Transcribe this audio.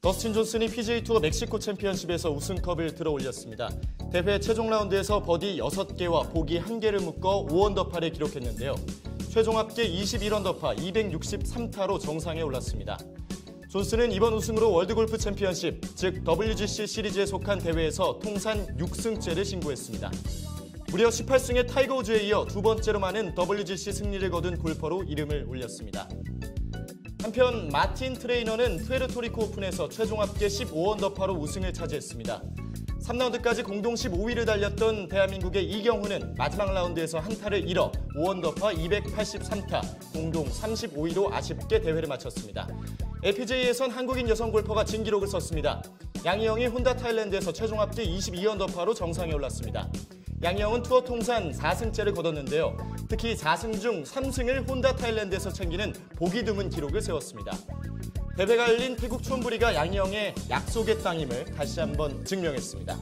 더스틴 존슨이 PGA 투어 멕시코 챔피언십에서 우승컵을 들어 올렸습니다. 대회 최종 라운드에서 버디 6개와 보기 1개를 묶어 5언더파를 기록했는데요. 최종 합계 21언더파 263타로 정상에 올랐습니다. 존슨은 이번 우승으로 월드골프 챔피언십, 즉 WGC 시리즈에 속한 대회에서 통산 6승째를 신고했습니다. 무려 18승의 타이거 우즈에 이어 두 번째로 많은 WGC 승리를 거둔 골퍼로 이름을 올렸습니다. 한편 마틴 트레이너는 푸에르토리코 오픈에서 최종 합계 15언더파로 우승을 차지했습니다. 3라운드까지 공동 15위를 달렸던 대한민국의 이경훈은 마지막 라운드에서 한타를 잃어 5언더파 283타, 공동 35위로 아쉽게 대회를 마쳤습니다. LPGA에선 한국인 여성 골퍼가 진기록을 썼습니다. 양희영이 혼다 타일랜드에서 최종 합계 22언더파로 정상에 올랐습니다. 양희영은 투어 통산 4승째를 거뒀는데요. 특히 4승 중 3승을 혼다 타일랜드에서 챙기는 보기 드문 기록을 세웠습니다. 대회가 열린 태국 촌부리가 양희영의 약속의 땅임을 다시 한번 증명했습니다.